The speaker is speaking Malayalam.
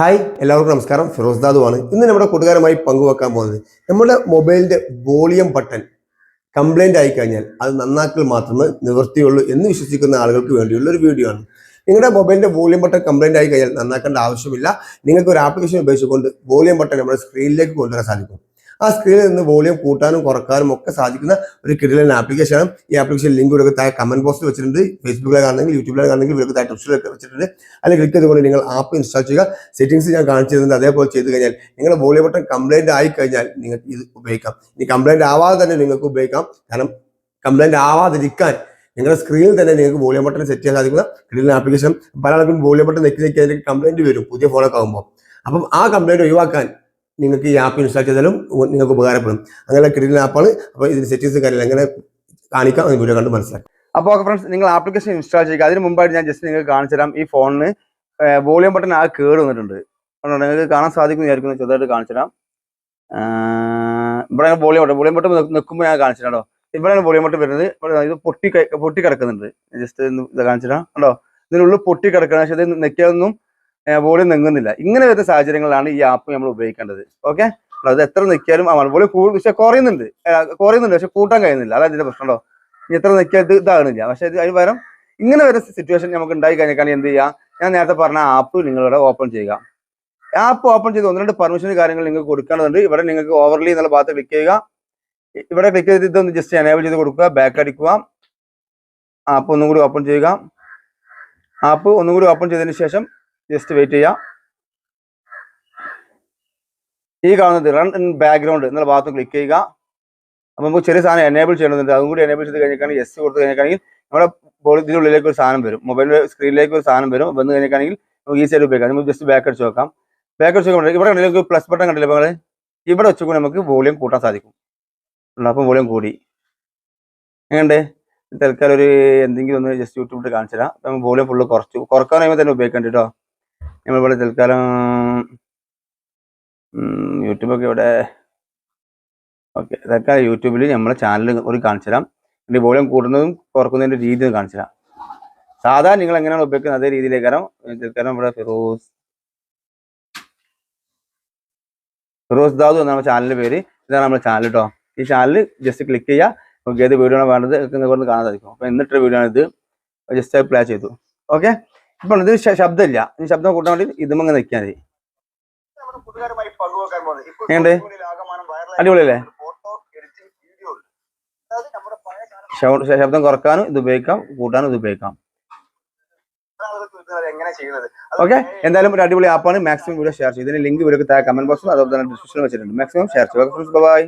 ഹായ് എല്ലാവർക്കും നമസ്കാരം. ഫിറോസ് ദാദുവാണ്. ഇന്ന് നമ്മുടെ കൂട്ടുകാരുമായി പങ്കുവെക്കാൻ പോകുന്നത് നമ്മുടെ മൊബൈലിന്റെ വോളിയം ബട്ടൺ കംപ്ലൈന്റ് ആയി കഴിഞ്ഞാൽ അത് നന്നാക്കൽ മാത്രമേ നിവൃത്തിയുള്ളൂ എന്ന് വിശ്വസിക്കുന്ന ആളുകൾക്ക് വേണ്ടിയുള്ള ഒരു വീഡിയോ ആണ്. നിങ്ങളുടെ മൊബൈലിന്റെ വോളിയം ബട്ടൺ കംപ്ലൈന്റ് ആയി കഴിഞ്ഞാൽ നന്നാക്കേണ്ട ആവശ്യമില്ല. നിങ്ങൾക്ക് ഒരു ആപ്ലിക്കേഷൻ ഉപയോഗിച്ചുകൊണ്ട് വോളിയം ബട്ടൺ നമ്മുടെ സ്ക്രീനിലേക്ക് കൊണ്ടുവരാൻ സാധിക്കും. ആ സ്ക്രീനിൽ നിന്ന് വോളിയം കൂട്ടാനും കുറക്കാനും ഒക്കെ സാധിക്കുന്ന ഒരു കിടിലൻ ആപ്ലിക്കേഷനാണ് ഈ ആപ്ലിക്കേഷൻ ലിങ്ക് ഇവിടെ താഴെ കമന്റ് ബോക്സിൽ വെച്ചിട്ടുണ്ട്. ഫേസ്ബുക്കിലാണെങ്കിൽ യൂട്യൂബിലാണെങ്കിൽ ഇവിടെ താഴെ ടെസ്റ്റിലൊക്കെ വെച്ചിട്ടുണ്ട്. അല്ലെങ്കിൽ ക്ലിക്ക് ചെയ്തുകൊണ്ട് നിങ്ങൾ ആപ്പ് ഇൻസ്റ്റാൾ ചെയ്യുക. സെറ്റിംഗ്സ് ഞാൻ കാണിച്ചു തരുന്നത് അതേപോലെ ചെയ്ത് കഴിഞ്ഞാൽ നിങ്ങളുടെ വോളിയം ബട്ടൺ കംപ്ലൈന്റ് ആയി കഴിഞ്ഞാൽ നിങ്ങൾ ഇത് ഉപയോഗിക്കാം. ഇനി കംപ്ലൈന്റ് ആവാതെ തന്നെ നിങ്ങൾക്ക് ഉപയോഗിക്കാം. കാരണം കംപ്ലൈന്റ് ആവാതിരിക്കാൻ നിങ്ങളുടെ സ്ക്രീനിൽ തന്നെ നിങ്ങൾക്ക് വോളിയം ബട്ടൺ സെറ്റ് ചെയ്യാൻ സാധിക്കുന്ന കിടിലൻ ആപ്ലിക്കേഷൻ പല ആൾക്കും വോളിയം ബട്ടൺ നെക്കി നെക്കി അതിലേക്ക് കംപ്ലൈന്റ് വരും. പുതിയ ഫോണൊക്കെ ആകുമ്പോൾ അപ്പം ആ കംപ്ലൈന്റ് ഒഴിവാക്കാൻ നിങ്ങൾക്ക് ഈ ആപ്പ് ഇൻസ്റ്റാൾ ചെയ്താലും നിങ്ങൾക്ക് ഉപകാരപ്പെടും. അങ്ങനെ കിട്ടുന്ന ആപ്പാണ് അപ്പോൾ ഇതിന് സെറ്റിങ്സ് കാര്യങ്ങൾ എങ്ങനെ കാണിക്കാം വീഡിയോ കണ്ട് മനസ്സിലാക്കാം. അപ്പോൾ ഓക്കെ ഫ്രണ്ട്സ് നിങ്ങൾ ആപ്ലിക്കേഷൻ ഇൻസ്റ്റാൾ ചെയ്യുക. അതിന് മുമ്പായിട്ട് ഞാൻ ജസ്റ്റ് നിങ്ങൾക്ക് കാണിച്ചു തരാം. ഈ ഫോണിന് വോളിയം ബട്ടൺ ആ കേട് വന്നിട്ടുണ്ട്. നിങ്ങൾക്ക് കാണാൻ സാധിക്കും വിചാരിക്കുന്നു. ചെറുതായിട്ട് കാണിച്ചു തരാം. ഇവിടെ വോളിയം ബട്ടൺ വോളിയം ബട്ടൺ നിൽക്കുമ്പോൾ ഞാൻ കാണിച്ചു തരാം കേട്ടോ. ഇവിടെയാണ് വോളിയം ബട്ടൺ വരുന്നത് ഇത് പൊട്ടി പൊട്ടി കിടക്കുന്നുണ്ട്. ജസ്റ്റ് ഇത് കാണിച്ചു തരാം. കേട്ടോ ഇതിനുള്ളിൽ പൊട്ടി കിടക്കണം പക്ഷേ ഇത് നെക്കിയൊന്നും വോളിയം നീങ്ങുന്നില്ല. ഇങ്ങനെ വരുന്ന സാഹചര്യങ്ങളാണ് ഈ ആപ്പ് നമ്മൾ ഉപയോഗിക്കേണ്ടത്. ഓക്കെ അത് എത്ര നെക്കിയാലും വോളിയം കൂടും പക്ഷെ കുറയുന്നുണ്ട്. കുറയുന്നുണ്ട് പക്ഷെ കൂട്ടാൻ കഴിയുന്നില്ല. അതാണ് ഇതിന്റെ പ്രശ്നം കേട്ടോ ഇനി എത്ര നിൽക്കിയാൽ ഇത് ഇതാകുന്നില്ല പക്ഷെ ഇത് അതിന് പകരം ഇങ്ങനെ വരുന്ന സിറ്റുവേഷൻ നമുക്ക് ഉണ്ടായി കഴിഞ്ഞാൽ എന്ത് ചെയ്യുക ഞാൻ നേരത്തെ പറഞ്ഞ ആപ്പ് നിങ്ങളിവിടെ ഓപ്പൺ ചെയ്യുക. ആപ്പ് ഓപ്പൺ ചെയ്ത് ഒന്ന് രണ്ട് പെർമിഷൻ കാര്യങ്ങൾ നിങ്ങൾക്ക് കൊടുക്കേണ്ടതുണ്ട്. ഇവിടെ നിങ്ങൾക്ക് ഓവർലി എന്നുള്ള ഭാഗത്ത് ക്ലിക്ക് ചെയ്യുക. ഇവിടെ ക്ലിക്ക് ചെയ്ത് ഇതൊന്ന് ജസ്റ്റ് എനേബിൾ ചെയ്ത് കൊടുക്കുക. ബാക്ക് അടിക്കുക. ആപ്പ് ഒന്നും കൂടി ഓപ്പൺ ചെയ്യുക. ആപ്പ് ഒന്നും കൂടി ഓപ്പൺ ചെയ്തതിന് ശേഷം ജസ്റ്റ് വെയിറ്റ് ചെയ്യാം. ഈ കാണുന്നത് റൺ ഇൻ ബാക്ക്ഗ്രൗണ്ട് എന്നുള്ള ഭാഗത്ത് ക്ലിക്ക് ചെയ്യുക. അപ്പൊ നമുക്ക് ചെറിയ സാധനം എനേബിൾ ചെയ്യണമെന്നുണ്ട്. അതും കൂടി എനേബിൾ ചെയ്ത് കഴിഞ്ഞിട്ടാണെങ്കിൽ എസ് കൊടുത്ത് കഴിഞ്ഞിട്ടാണെങ്കിൽ നമ്മുടെ ബോളി ഉള്ളിലേക്ക് ഒരു സാധനം വരും. മൊബൈൽ സ്ക്രീനിലേക്ക് ഒരു സാധനം വരും. വന്ന് കഴിഞ്ഞിട്ടാണെങ്കിൽ നമുക്ക് ഈസി ഉപയോഗിക്കാം. നമുക്ക് ജസ്റ്റ് ബാക്ക് അടിച്ച് നോക്കാം. ബാക്ക് അടിച്ച് നോക്കുമ്പോൾ ഇവിടെ കണ്ടില്ല പ്ലസ് ബട്ടൺ കണ്ടില്ല നമ്മൾ ഇവിടെ വെച്ചുകൊണ്ട് നമുക്ക് വോളിയം കൂട്ടാൻ സാധിക്കും. അപ്പം വോളിയം കൂടി. എങ്ങനെയുണ്ട്? തൽക്കാലം ഒരു എന്തെങ്കിലും ഒന്ന് ജസ്റ്റ് യൂട്യൂബിൽ കാണിച്ചു തരാം വോളിയം ഫുള്ള് കുറച്ചു. കുറയ്ക്കാൻ കഴിയുമ്പോൾ തന്നെ ഉപയോഗിക്കേണ്ടി കേട്ടോ. നമ്മളിവിടെ തൽക്കാലം യൂട്യൂബൊക്കെ ഇവിടെ ഓക്കെ തൽക്കാലം യൂട്യൂബിൽ നമ്മളെ ചാനൽ ഒരു കാണിച്ചു തരാം വോളിയം കൂടുന്നതും കുറക്കുന്നതിന്റെ രീതി കാണിച്ചു തരാം സാധാരണ നിങ്ങൾ എങ്ങനെയാണ് ഉപയോഗിക്കുന്നത്? അതേ രീതിയിലേക്ക് കാരണം തൽക്കാലം ഇവിടെ ഫിറോസ് ഫിറോസ് ദാദു എന്നാണ് ചാനലിന്റെ പേര്. ഇതാണ് നമ്മുടെ ചാനൽ കേട്ടോ ഈ ചാനൽ ജസ്റ്റ് ക്ലിക്ക് ചെയ്യുക. നമുക്ക് ഏത് വീഡിയോ ആണ് വേണ്ടത് നിങ്ങൾക്ക് കാണാൻ സാധിക്കും അപ്പോൾ എന്നിട്ടൊരു വീഡിയോ ആണ് ഇത് ജസ്റ്റ് പ്ലേ ചെയ്തു. ഓക്കെ? ഇപ്പോൾ ഇത് ശബ്ദമില്ല. ഈ ശബ്ദം കൂട്ടാൻ വേണ്ടി ഇതുമങ്ങ് നിൽക്കാൻ മതി? അടിപൊളിയല്ലേ? ശബ്ദം കുറക്കാനും ഇത് ഉപയോഗിക്കാം കൂട്ടാനും ഇത് ഉപയോഗിക്കാം. ഓക്കെ? എന്തായാലും ഒരു അടിപൊളി ആപ്പാണ്. മാക്സിമം വീഡിയോ ഷെയർ ചെയ്യും. ലിങ്ക് വീഡിയോ താഴെ കമന്റ് ബോക്സിൽ അതുപോലെ തന്നെ ഡിസ്ക്രിപ്ഷനിൽ വെച്ചിട്ടുണ്ട്. മാക്സിമം ഷെയർ ചെയ്യുക ബൈ